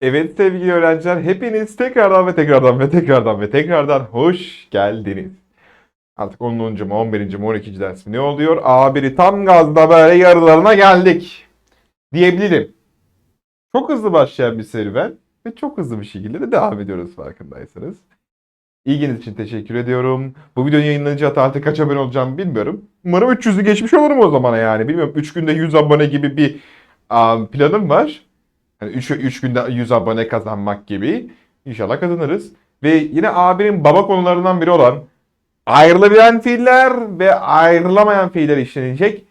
Evet sevgili öğrenciler, hepiniz tekrardan ve tekrardan ve tekrardan ve tekrardan hoş geldiniz. Artık 10. mu, 11. mi, 12. ders mi ne oluyor? A1'i tam gazda böyle yarılarına geldik diyebilirim. Çok hızlı başlayan bir serüven ve çok hızlı bir şekilde de devam ediyoruz farkındaysanız. İlginiz için teşekkür ediyorum. Bu videonun yayınlanacağı tarihte kaç abone olacağımı bilmiyorum. Umarım 300'ü geçmiş olurum o zaman yani. Bilmiyorum 3 günde 100 abone gibi bir um, planım var. Yani 3, 3 günde 100 abone kazanmak gibi. İnşallah kazanırız. Ve yine abinin baba konularından biri olan ayrılabilen fiiller ve ayrılamayan fiiller işlenecek.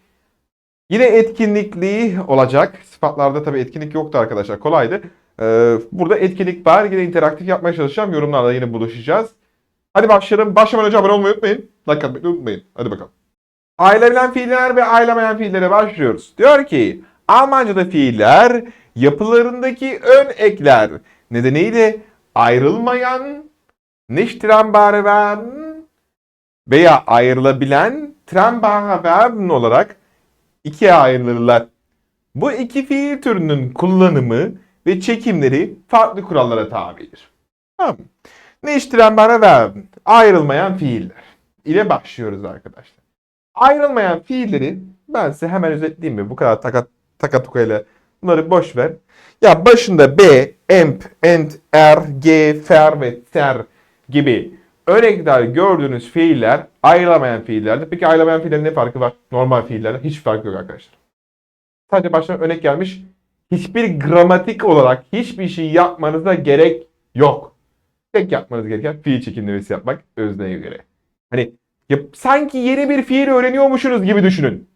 Yine etkinlikli olacak. Sıfatlarda tabii etkinlik yoktu arkadaşlar. Kolaydı. Ee, burada etkinlik var. Yine interaktif yapmaya çalışacağım. Yorumlarla yine buluşacağız. Hadi başlayalım. Başlamadan önce abone olmayı unutmayın. Like atmayı unutmayın. Hadi bakalım. Ayrılabilen fiiller ve ayrılamayan fiillere başlıyoruz. Diyor ki Almanca'da fiiller yapılarındaki ön ekler nedeniyle ayrılmayan, nicht trennbare werden veya ayrılabilen trennbare werden olarak ikiye ayrılırlar. Bu iki fiil türünün kullanımı ve çekimleri farklı kurallara tabidir. Tamam. Nicht trennbare werden, ayrılmayan fiiller ile başlıyoruz arkadaşlar. Ayrılmayan fiilleri ben size hemen özetleyeyim mi? Bu kadar takat takatukayla bunları boş ver. Ya başında B, emp, ent, er, g, fer ve ter gibi örnekler gördüğünüz fiiller ayrılamayan fiillerdir. Peki ayrılamayan fiillerin ne farkı var? Normal fiillerle hiç farkı yok arkadaşlar. Sadece başına örnek gelmiş. Hiçbir gramatik olarak hiçbir şey yapmanıza gerek yok. Tek yapmanız gereken fiil çekimlemesi yapmak özneye göre. Hani ya, sanki yeni bir fiil öğreniyormuşsunuz gibi düşünün.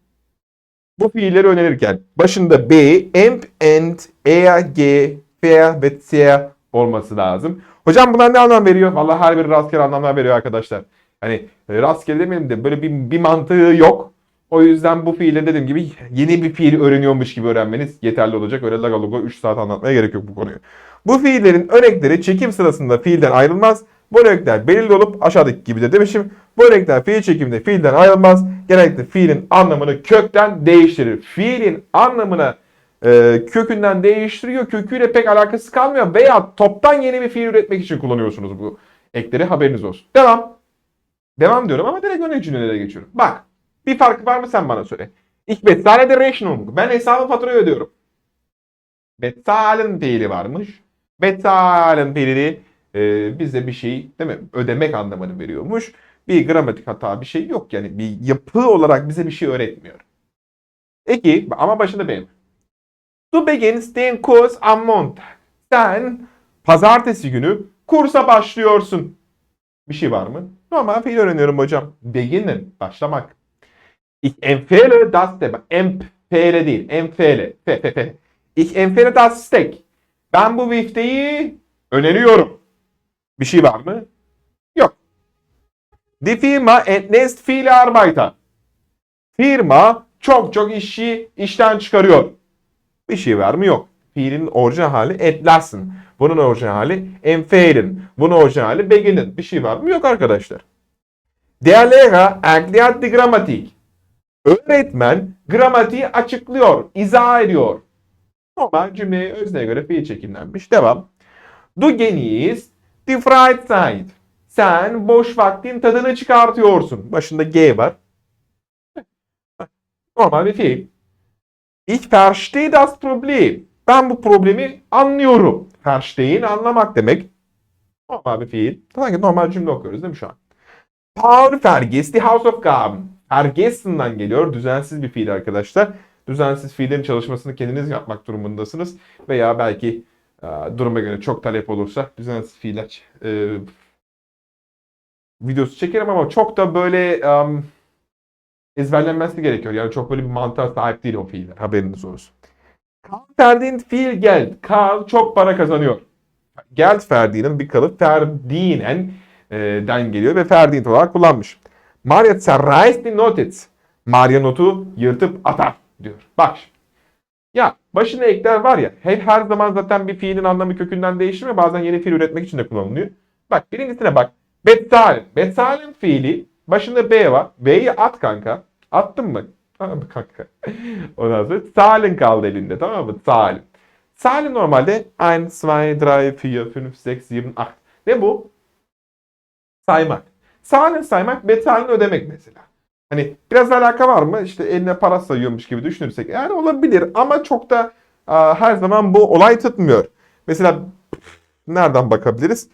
Bu fiilleri öğrenirken başında B, emp, ent, er, g, fer ve ser olması lazım. Hocam bunlar ne anlam veriyor? Vallahi her biri rastgele anlamlar veriyor arkadaşlar. Hani e, rastgele demeyelim de böyle bir, bir mantığı yok. O yüzden bu fiili dediğim gibi yeni bir fiil öğreniyormuş gibi öğrenmeniz yeterli olacak. Öyle laga logo 3 saat anlatmaya gerek yok bu konuyu. Bu fiillerin örnekleri çekim sırasında fiilden ayrılmaz. Bu örnekler belirli olup aşağıdaki gibi de demişim. Bu örnekler fiil çekiminde fiilden ayrılmaz. Genellikle fiilin anlamını kökten değiştirir. Fiilin anlamını e, kökünden değiştiriyor. Köküyle pek alakası kalmıyor. Veya toptan yeni bir fiil üretmek için kullanıyorsunuz bu ekleri. Haberiniz olsun. Devam. Devam diyorum ama direkt öne cümlelere geçiyorum. Bak. Bir farkı var mı sen bana söyle. Bezahle die Rechnung. Ben hesabı faturayı ödüyorum. Bezahlen fiili varmış. Bezahlen fiili e, bize bir şey değil mi? Ödemek anlamını veriyormuş. Bir gramatik hata bir şey yok yani. Bir yapı olarak bize bir şey öğretmiyor. Peki ama başında benim. Du beginnst den Kurs am Montag. Sen pazartesi günü kursa başlıyorsun. Bir şey var mı? Normal fiil öğreniyorum hocam. Beginnen, başlamak. Ich empfehle das de. Empfehle değil. Empfehle. Fe, fe, fe. Ich empfehle das Steak. Ben bu bifteyi öneriyorum. Bir şey var mı? Yok. Die Firma entlässt viele Arbeiter. Firma çok çok işçi işten çıkarıyor. Bir şey var mı? Yok. Fiilin orijinal hali entlassen. Bunun orijinal hali empfehlen. Bunun orijinal hali beginnen. Bir şey var mı? Yok arkadaşlar. Der Lehrer erklärt die Grammatik. Öğretmen gramatiği açıklıyor, izah ediyor. Normal cümleye özneye göre fiil çekimlenmiş. Devam. Du genießt die Freizeit. Sen boş vaktin tadını çıkartıyorsun. Başında G var. Normal bir fiil. Ich verstehe das Problem. Ben bu problemi anlıyorum. Verstehen anlamak demek. Normal bir fiil. Sanki normal cümle okuyoruz değil mi şu an? Paul vergisst die Hausaufgaben. Vergessen'dan geliyor. Düzensiz bir fiil arkadaşlar. Düzensiz fiillerin çalışmasını kendiniz yapmak durumundasınız. Veya belki duruma göre çok talep olursa düzensiz fiiller e, videosu çekerim ama çok da böyle um, ezberlenmesi gerekiyor. Yani çok böyle bir mantığa sahip değil o fiiller. Haberiniz olsun. Karl verdient viel Geld. Karl çok para kazanıyor. Geld verdiğinin bir kalıp verdiğinen e, den geliyor ve verdient olarak kullanmış. Maria zerreißt die. Maria notu yırtıp atar diyor. Bak. Ya başına ekler var ya her, her zaman zaten bir fiilin anlamı kökünden değişmiyor. Bazen yeni fiil üretmek için de kullanılıyor. Bak birincisine bak. Betzahlen. Betzahlen fiili başında B var. B'yi at kanka. Attın mı? Tamam mı kanka? Ondan sonra Salin kaldı elinde tamam mı? Salim. Zahlen normalde 1, 2, 3, 4, 5, 6, 7, 8. Ne bu? Saymak. Zahlen saymak betalini ödemek mesela. Hani biraz alaka var mı? İşte eline para sayıyormuş gibi düşünürsek. Yani olabilir ama çok da aa, her zaman bu olay tutmuyor. Mesela nereden bakabiliriz?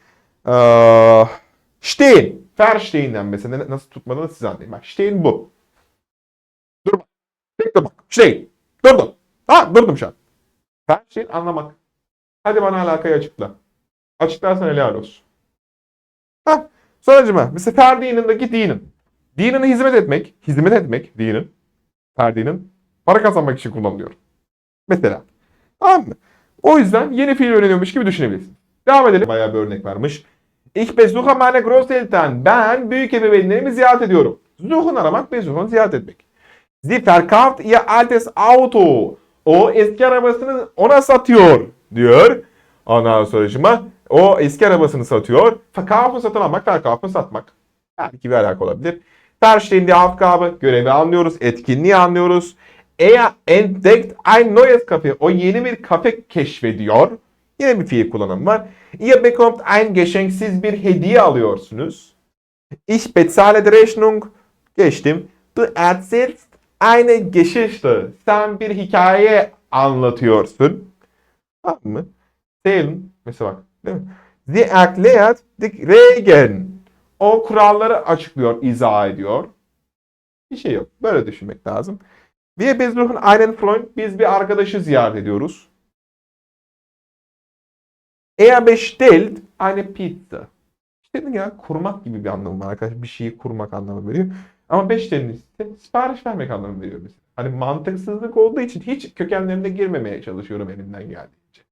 Aa, Stein. Verstein'den mesela nasıl tutmadığını siz anlayın. Bak Stein bu. Dur bak. Bekle bak. Stein. Durdum. Ha durdum şu an. Verstein anlamak. Hadi bana alakayı açıkla. Açıklarsan helal olsun. Ha, sonucuma. Mesela Ferdi'nin'deki dinin. Dinine hizmet etmek, hizmet etmek dinin, Ferdi'nin para kazanmak için kullanılıyor. Mesela. Tamam mı? O yüzden yeni fiil öğreniyormuş gibi düşünebilirsin. Devam edelim. Bayağı bir örnek vermiş. Ich besuche meine Großeltern. Ben büyük ebeveynlerimi ziyaret ediyorum. Suchen aramak, besuchen ziyaret etmek. Sie verkauft ihr altes Auto. O eski arabasını ona satıyor diyor. Ondan sonra o eski arabasını satıyor. Verkaufen satın almak, verkaufen satmak. Belki bir alaka olabilir. Verstehen die Aufgabe, görevi anlıyoruz, etkinliği anlıyoruz. Er entdeckt ein neues Café. O yeni bir kafe keşfediyor. Yine bir fiil kullanımı var. Ihr bekommt ein Geschenk. Bir hediye alıyorsunuz. Ich bezahle die Rechnung. Geçtim. Du erzählst eine Geschichte. Sen bir hikaye anlatıyorsun. Tamam mı? Zählen. Mesela bak. Değil mi? Sie erklärt die Regeln. O kuralları açıklıyor, izah ediyor. Bir şey yok. Böyle düşünmek lazım. Wir besuchen einen Freund. Biz bir arkadaşı ziyaret ediyoruz. Er bestellt eine Pizza. İşte ya kurmak gibi bir anlamı var arkadaşlar. Bir şeyi kurmak anlamı veriyor. Ama bestell'in ise sipariş vermek anlamı veriyor mesela. Hani mantıksızlık olduğu için hiç kökenlerine girmemeye çalışıyorum elimden geldiğince.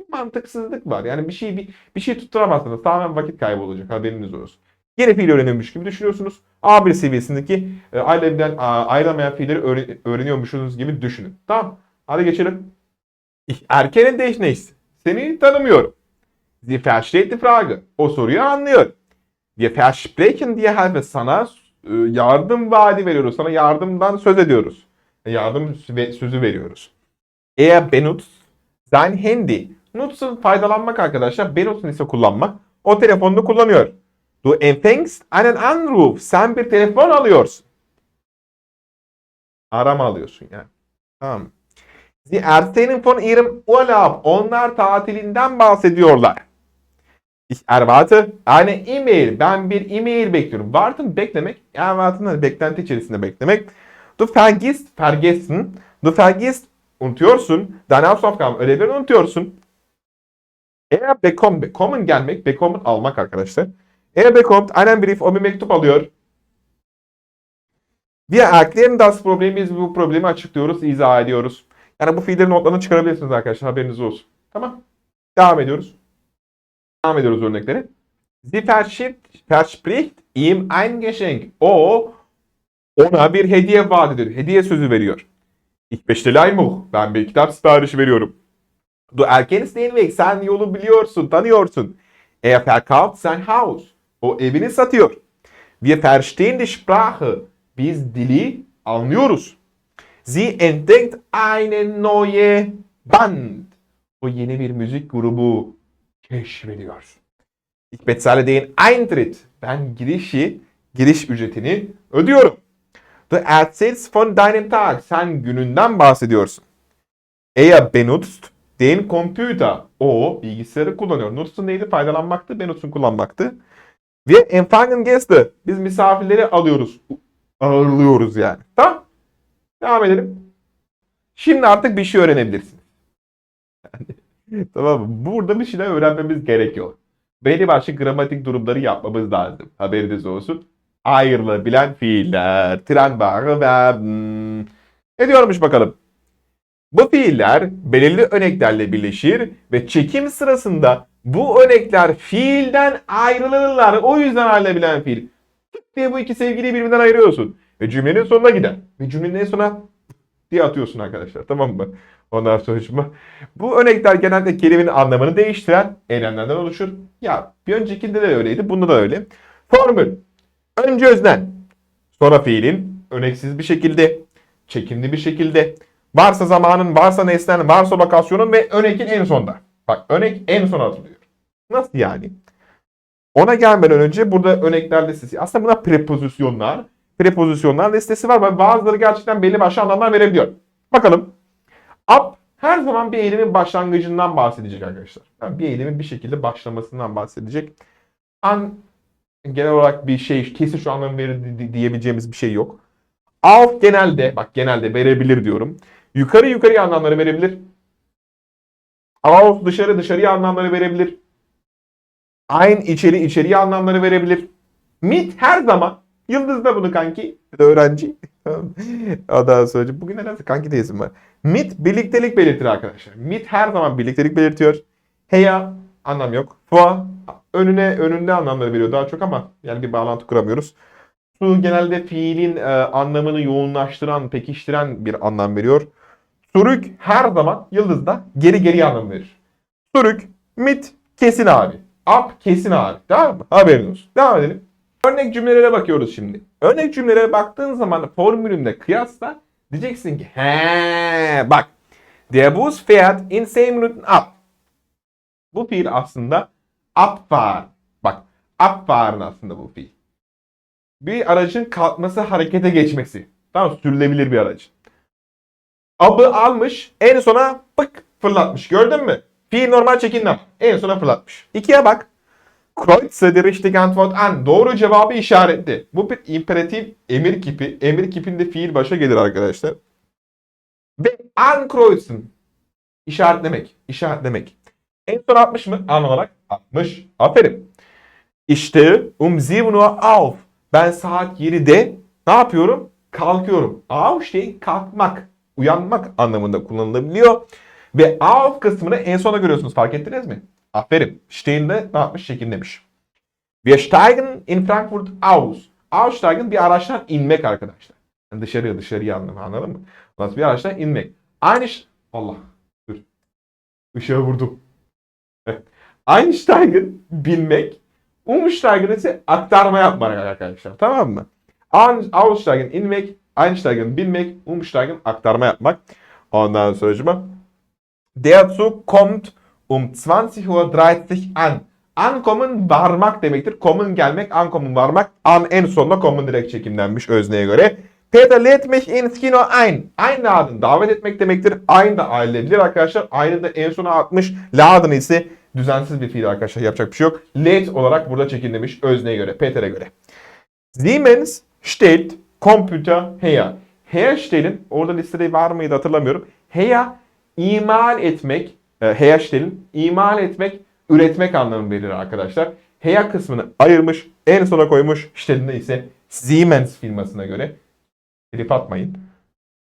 Bir mantıksızlık var. Yani bir şey bir, bir şey tutturamazsınız. Tamamen vakit kaybı olacak. Haberiniz olsun. Yeni fiil öğreniyormuş gibi düşünüyorsunuz. A1 seviyesindeki e, aileden a, ayrılamayan fiilleri öğre- öğreniyormuşsunuz gibi düşünün. Tamam. Hadi geçelim. Ich erkenne dich. Seni tanımıyorum. Sie versteht die Frage. O soruyu anlıyor. Wir versprechen dir helfe. Sana e, yardım vaadi veriyoruz. Sana yardımdan söz ediyoruz. Yardım sö- sözü veriyoruz. Er benutzt sein Handy. Nutz'un faydalanmak arkadaşlar. Benutz'un ise kullanmak. O telefonunu kullanıyor. Du empfängst einen Anruf. Sen bir telefon alıyorsun. Arama alıyorsun yani. Tamam. Sie erzählen von ihrem Urlaub. Onlar tatilinden bahsediyorlar. Ich erwarte eine E-Mail. Ben bir e-mail bekliyorum. Warten beklemek. Erwarten beklenti içerisinde beklemek. Du vergisst, vergessen. Du vergisst, unutuyorsun. Deine Hausaufgaben, ödevleri unutuyorsun. Er bekommt, bekommen gelmek, bekommen almak arkadaşlar. Er bekommt einen Brief, o bir mektup alıyor. Wir erklären das Problem, biz bu problemi açıklıyoruz, izah ediyoruz. Yani bu fiillerin notlarını çıkarabilirsiniz arkadaşlar, haberiniz olsun. Tamam. Devam ediyoruz. Devam ediyoruz örnekleri. Sie verschift- verspricht ihm ein Geschenk. O ona bir hediye vaat ediyor. Hediye sözü veriyor. Ich bestelle Buch. Ben bir kitap siparişi veriyorum. Du erkennst den Weg. Sen yolu biliyorsun, tanıyorsun. Er verkauft sein Haus. O evini satıyor. Wir verstehen die Sprache. Biz dili anlıyoruz. Sie entdeckt eine neue Band. O yeni bir müzik grubu keşfediyor. Ich bezahle den Eintritt. Ben girişi, giriş ücretini ödüyorum. Du erzählst von deinem Tag. Sen gününden bahsediyorsun. Er benutzt den Computer. O bilgisayarı kullanıyor. Nutz'un neydi? Faydalanmaktı. Benutz'un kullanmaktı. Wir empfangen Gäste. Biz misafirleri alıyoruz. Ağırlıyoruz yani. Tamam. Devam edelim. Şimdi artık bir şey öğrenebilirsin. tamam mı? Burada bir şeyler öğrenmemiz gerekiyor. Belli başlı gramatik durumları yapmamız lazım. Haberiniz olsun. Ayrılabilen fiiller. Trennbare Verben. Ne diyormuş bakalım? Bu fiiller belirli örneklerle birleşir ve çekim sırasında bu örnekler fiilden ayrılırlar. O yüzden ayrılabilen fiil. Tık diye bu iki sevgiliyi birbirinden ayırıyorsun. Ve cümlenin sonuna gider. Ve cümlenin en sona diye atıyorsun arkadaşlar. Tamam mı? Ondan sonra bu örnekler genelde kelimenin anlamını değiştiren eylemlerden oluşur. Ya bir öncekinde de öyleydi. Bunda da öyle. Formül. Önce öznen. Sonra fiilin örneksiz bir şekilde, çekimli bir şekilde. Varsa zamanın, varsa nesnenin, varsa lokasyonun ve önekin en sonda. Bak önek en son atılıyor. Nasıl yani? Ona gelmeden önce burada örnekler listesi. Aslında buna prepozisyonlar, prepozisyonlar listesi var ve bazıları gerçekten belli başlı anlamlar verebiliyor. Bakalım. Up her zaman bir eylemin başlangıcından bahsedecek arkadaşlar. Yani bir eylemin bir şekilde başlamasından bahsedecek. An genel olarak bir şey kesin şu anlamı verir di- di- diyebileceğimiz bir şey yok. Auf genelde bak genelde verebilir diyorum. Yukarı yukarıya anlamları verebilir. Auf dışarı dışarıya anlamları verebilir. Ein içeri içeriye anlamları verebilir. Mit her zaman. Yıldız da bunu kanki. Öğrenci. Ondan sonra bugün nedense kanki tezim var. Mit birliktelik belirtir arkadaşlar. Mit her zaman birliktelik belirtiyor. Heya anlam yok. Fua önüne önünde anlamları veriyor daha çok ama yani bir bağlantı kuramıyoruz. Su genelde fiilin e, anlamını yoğunlaştıran, pekiştiren bir anlam veriyor. Surük her zaman yıldızda geri geri anlam verir. Surük, mit, kesin abi. Up, kesin abi. Tamam mı? Haberin olsun. Devam edelim. Örnek cümlelere bakıyoruz şimdi. Örnek cümlelere baktığın zaman formülünde kıyasla diyeceksin ki he bak. Der Bus fährt in 10 Minuten ab. Bu fiil aslında abfahren. Bak abfahren aslında bu fiil. Bir aracın kalkması harekete geçmesi. Tamam sürülebilir bir aracın. Abı almış en sona pık fırlatmış. Gördün mü? Fiil normal çekimden. En sona fırlatmış. İkiye bak. Kreuze die richtige Antwort an. Doğru cevabı işaretli. Bu bir imperatif emir kipi. Emir kipinde fiil başa gelir arkadaşlar. Ve ankreuzen. İşaretlemek. İşaretlemek. En son 60 mı? An olarak 60. Aferin. İşte um 7 Uhr auf. Ben saat 7'de ne yapıyorum? Kalkıyorum. Aufstehen kalkmak, uyanmak anlamında kullanılabiliyor. Ve auf kısmını en sona görüyorsunuz. Fark ettiniz mi? Aferin. Stehen'de ne yapmış? Şekillemiş. Wir steigen in Frankfurt aus. Aussteigen bir araçtan inmek arkadaşlar. Yani dışarıya dışarıya anlamı anladın mı? Nasıl bir araçtan inmek. Aynı Allah. Dur. Işığa vurdum. Evet. Einsteigen bilmek. Umsteigen ise aktarma yapmak arkadaşlar. Tamam mı? Aussteigen inmek. Einsteigen bilmek. Umsteigen aktarma yapmak. Ondan sonra Der Zug kommt um 20.30 Uhr an. Ankommen varmak demektir. Kommen gelmek, ankommen varmak. An en sonunda kommen direkt çekimlenmiş özneye göre. Peter lädt mich ins Kino ein. Einladen davet etmek demektir. Ein da ailebilir arkadaşlar. Aynı da en sona atmış. Laden ise düzensiz bir fiil arkadaşlar. Yapacak bir şey yok. Lädt olarak burada çekilmiş özneye göre. Peter'e göre. Siemens stellt Computer her. Herstellen, orada listede var mıydı hatırlamıyorum. Her imal etmek, e, herstellen, imal etmek, üretmek anlamı verir arkadaşlar. Her kısmını ayırmış, en sona koymuş. Stellen'de ise Siemens firmasına göre. Trip atmayın.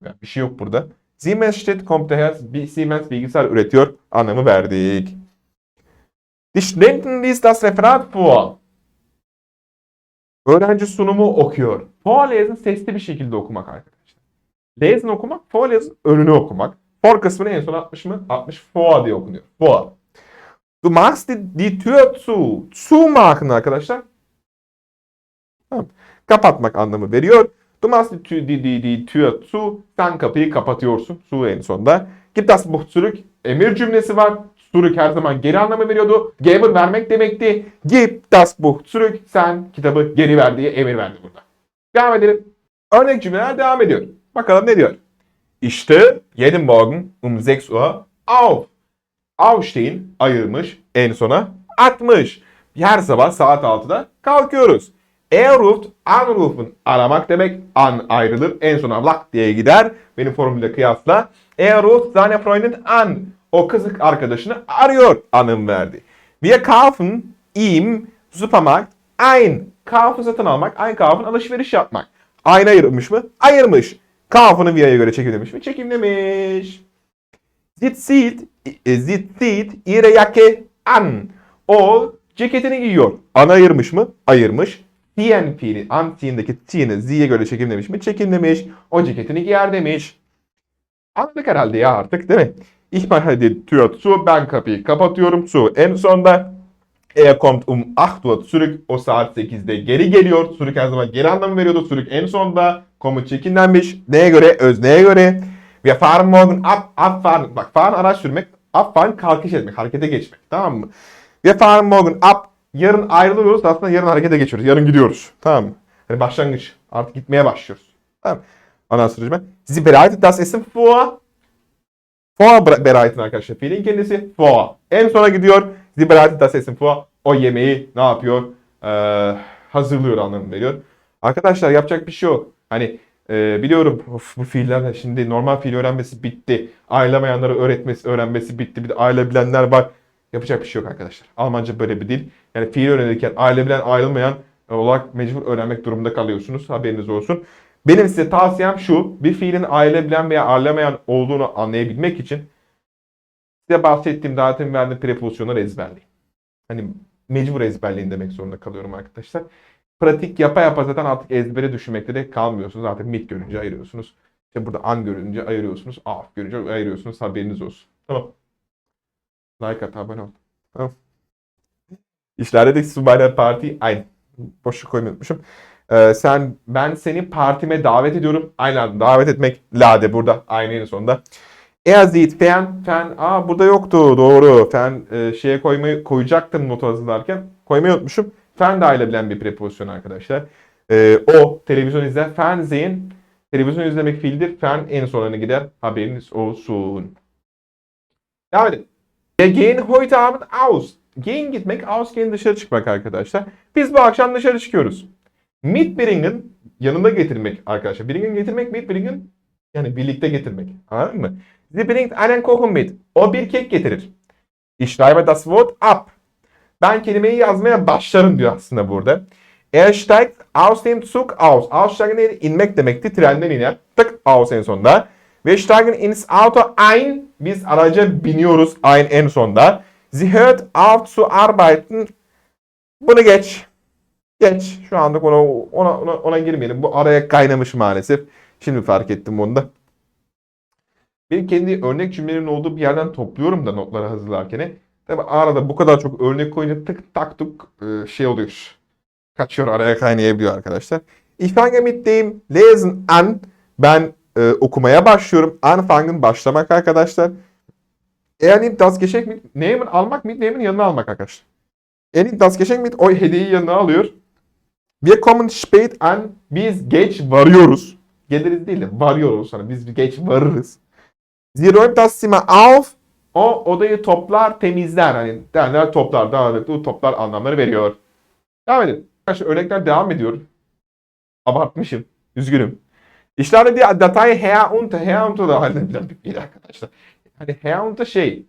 Yani bir şey yok burada. Siemens stellt Computer Siemens bilgisayar üretiyor anlamı verdik. Die Studenten liest das Referat vor. Öğrenci sunumu okuyor. Vorlesen sesli bir şekilde okumak arkadaşlar. Lesen okumak, vorlesen önünü okumak. For kısmını en son 60 mı? 60 vor diye okunuyor. Vor. Du machst die, Tür zu. Zu machen arkadaşlar. Tamam. Kapatmak anlamı veriyor. Du machst die, die, die, die Tür zu. Sen kapıyı kapatıyorsun. Zu en sonda. Gib das Buch zurück. Emir cümlesi var. Zurück her zaman geri anlamı veriyordu. Geben vermek demekti. Gib das Buch zurück. Sen kitabı geri ver diye emir verdi burada. Devam edelim. Örnek cümleler devam ediyor. Bakalım ne diyor? İşte jeden Morgen um 6 Uhr auf. Aufstehen ayırmış en sona atmış. Her sabah saat 6'da kalkıyoruz. Er ruft aramak demek an ayrılır en sona lak diye gider. Benim formülle kıyasla. Er ruft seine Freundin an. O kız arkadaşını arıyor anım verdi. Wir kaufen ihm Supermarkt ein. Kaufen satın almak, ein kaufen alışveriş yapmak. Ein ayırmış mı? Ayırmış. Kauf'unu Via'ya göre çekimlemiş mi? Çekimlemiş. Sie zieht, e, sie zieht ihre Jacke an. O ceketini giyiyor. An ayırmış mı? Ayırmış. Fiili, anzieh'indeki zieh'ini ziye göre çekimlemiş mi? Çekimlemiş. O ceketini giyer demiş. Anladık herhalde ya artık değil mi? Die Tür zu. Ben kapıyı kapatıyorum. Zu. En sonda Er kommt um 8 Uhr zurück. O saat 8'de geri geliyor. Zurück her zaman geri anlamı veriyordu. Zurück en sonda. Komut çekinlenmiş. Neye göre? Özneye göre. Wir fahren morgen ab, abfahren. Bak fahren araç sürmek, abfahren kalkış etmek, harekete geçmek. Tamam mı? Wir fahren morgen ab. Yarın ayrılıyoruz. Aslında yarın harekete geçiyoruz. Yarın gidiyoruz. Tamam mı? Hani başlangıç. Artık gitmeye başlıyoruz. Tamam? Ondan sonra Sie bereitet das Essen vor. Vor bereiten arkadaşlar. Fiilin kendisi vor. En sona gidiyor. Sie bereitet das Essen vor. O yemeği ne yapıyor? Ee, hazırlıyor anlamını veriyor. Arkadaşlar yapacak bir şey yok. Hani e, biliyorum of, bu fiillerle şimdi normal fiil öğrenmesi bitti. Aylamayanları öğretmesi, öğrenmesi bitti. Bir de aile bilenler var. Yapacak bir şey yok arkadaşlar. Almanca böyle bir dil. Yani fiil öğrenirken aile bilen ayrılmayan olarak mecbur öğrenmek durumunda kalıyorsunuz. Haberiniz olsun. Benim size tavsiyem şu. Bir fiilin aile bilen veya ayrılamayan olduğunu anlayabilmek için size bahsettiğim demin verdiğim prepozisyonları ezberleyin. Hani mecbur ezberleyin demek zorunda kalıyorum arkadaşlar. Pratik yapa yapa zaten artık ezbere düşünmekte de kalmıyorsunuz. Artık mit görünce ayırıyorsunuz. İşte burada an görünce ayırıyorsunuz. Af görünce ayırıyorsunuz. Haberiniz olsun. Tamam. Like at, abone ol. Tamam. İşlerde de Subhane Parti aynı. Boşluk koymaymışım. Ee, sen ben seni partime davet ediyorum. Aynen davet etmek lade burada. Aynı en sonunda. Sieht fern, fern. Aa burada yoktu. Doğru. Fern e, şeye koymayı koyacaktım not hazırlarken. Koymayı unutmuşum. Fern de aile bir prepozisyon arkadaşlar. Ee, o televizyon izler. Fernsehen televizyon izlemek fiildir. Fern en sonuna gider. Haberiniz olsun. Devam edelim. Wir gehen heute Abend aus. Gehen gitmek, ausgehen dışarı çıkmak arkadaşlar. Biz bu akşam dışarı çıkıyoruz. Mitbringen yanında getirmek arkadaşlar. Bringen getirmek, mitbringen yani birlikte getirmek. Anladın mı? Sie bringt einen Kuchen mit. O bir kek getirir. Ich schreibe das Wort ab. Ben kelimeyi yazmaya başlarım diyor aslında burada. Er steigt aus dem Zug aus. Aussteigen değil, inmek demekti. Trenden iner. Tık aus en sonunda. Wir steigen ins Auto ein. Biz araca biniyoruz. Ein en sonda. Sie hört auf zu arbeiten. Bunu geç. Geç. Şu anda ona, ona, ona, ona girmeyelim. Bu araya kaynamış maalesef. Şimdi fark ettim onu da. Benim kendi örnek cümlelerin olduğu bir yerden topluyorum da notları hazırlarken. Tabi arada bu kadar çok örnek koyunca tık tak tuk e, şey oluyor. Kaçıyor araya kaynayabiliyor arkadaşlar. Ich fange mit dem Lesen an. Ben e, okumaya başlıyorum. Anfangen başlamak arkadaşlar. Er nimmt das Geschenk mit. Nehmen almak mit nehmen yanına almak arkadaşlar. Er nimmt das Geschenk mit. O hediyeyi yanına alıyor. Wir kommen spät an. Biz geç varıyoruz. Geliriz değil de varıyoruz sana. Biz geç varırız. Sie räumt das Zimmer auf. O odayı toplar, temizler. Hani derler toplar, dağınıklığı toplar anlamları veriyor. Devam edin. Arkadaşlar örnekler devam ediyor. Abartmışım. Üzgünüm. İşlerde bir datayı herunter, herunter da halledilen bir fiil arkadaşlar. Hani herunter şey.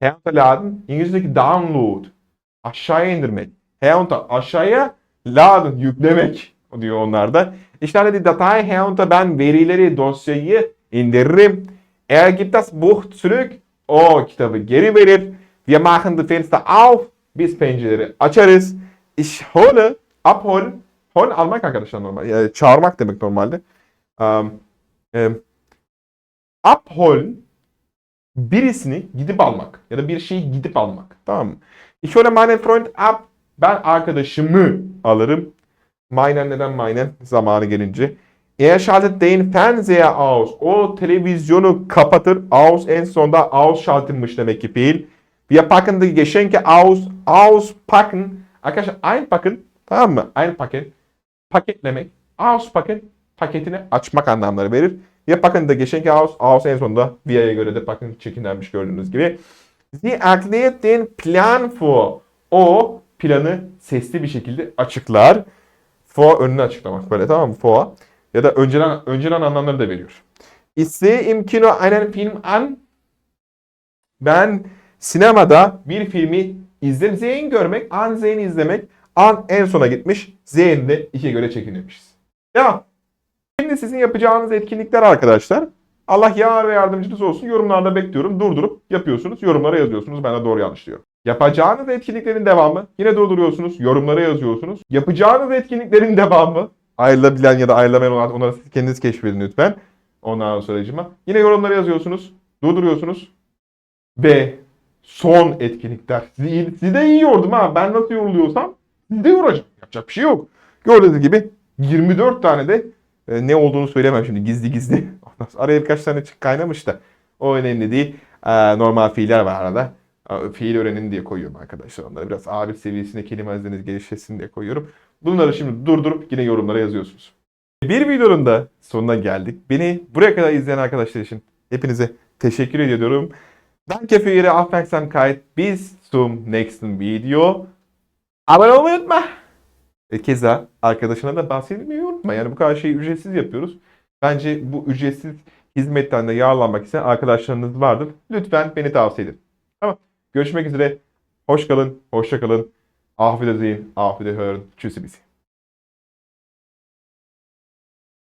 Herunterladen İngilizce'deki download. Aşağıya indirmek. Herunter aşağıya laden yüklemek diyor onlarda. İşlerde die Datei herunter ben verileri, dosyayı indiririm. Er gibt das Buch zurück. O kitabı geri verir. Wir machen die Fenster auf. Biz pencereleri açarız. Ich hole, abholen. Hol almak arkadaşlar normal. Yani çağırmak demek normalde. Um, um, abholen birisini gidip almak ya da bir şeyi gidip almak. Tamam mı? Ich hole meinen Freund ab. Ben arkadaşımı alırım. Meinen neden meinen? Zamanı gelince. Er schaltet den Fernseher aus. O televizyonu kapatır. Aus en sonda ausschaltınmış demek ki fiil. Wir packen die Geschenke aus. Auspacken. Arkadaşlar einpacken. Tamam mı? Einpacken. Paketlemek. Auspacken. Paketini açmak anlamları verir. Wir packen die Geschenke aus. Aus en sonunda Via'ya göre de packen çekinlenmiş gördüğünüz gibi. Sie erklärt den Plan vor. O planı sesli bir şekilde açıklar. For önünü açıklamak böyle tamam mı? For. Ya da önceden, önceden anlamları da veriyor. Ich sehe im Kino einen Film an. Ben sinemada bir filmi izlerim. Zeyn görmek, an Zeyn izlemek. An en sona gitmiş. Zeyn de iki göre çekilmişiz. Ya şimdi sizin yapacağınız etkinlikler arkadaşlar. Allah yar ve yardımcınız olsun. Yorumlarda bekliyorum. Durdurup yapıyorsunuz. Yorumlara yazıyorsunuz. Ben de doğru yanlış diyorum. Yapacağınız etkinliklerin devamı. Yine durduruyorsunuz. Yorumlara yazıyorsunuz. Yapacağınız etkinliklerin devamı. Ayrılabilen ya da ayrılamayan olan onları kendiniz keşfedin lütfen. Ondan sonracıma. Yine yorumlara yazıyorsunuz. Durduruyorsunuz. Ve son etkinlikler. Sizi, sizi de iyi yordum ha. Ben nasıl yoruluyorsam sizi de yoracağım. Yapacak bir şey yok. Gördüğünüz gibi 24 tane de E, ne olduğunu söylemem şimdi gizli gizli. Araya birkaç tane çık kaynamış da. O önemli değil. E, normal fiiller var arada. Fiil öğrenin diye koyuyorum arkadaşlar onları. Biraz A1 seviyesinde kelime hazineniz gelişesin diye koyuyorum. Bunları şimdi durdurup yine yorumlara yazıyorsunuz. Bir videonun da sonuna geldik. Beni buraya kadar izleyen arkadaşlar için hepinize teşekkür ediyorum. Danke für Ihre Aufmerksamkeit. Bis zum nächsten Video. Abone olmayı unutma. E, keza arkadaşına da bahsetmeyi unutma. Yani bu kadar şeyi ücretsiz yapıyoruz. Bence bu ücretsiz hizmetten de yararlanmak isteyen arkadaşlarınız vardır. Lütfen beni tavsiye edin. Tamam. Görüşmek üzere. Hoş kalın. Hoşça kalın. Auf Wiedersehen. Auf Wiederhören. Tschüssi. Bissi.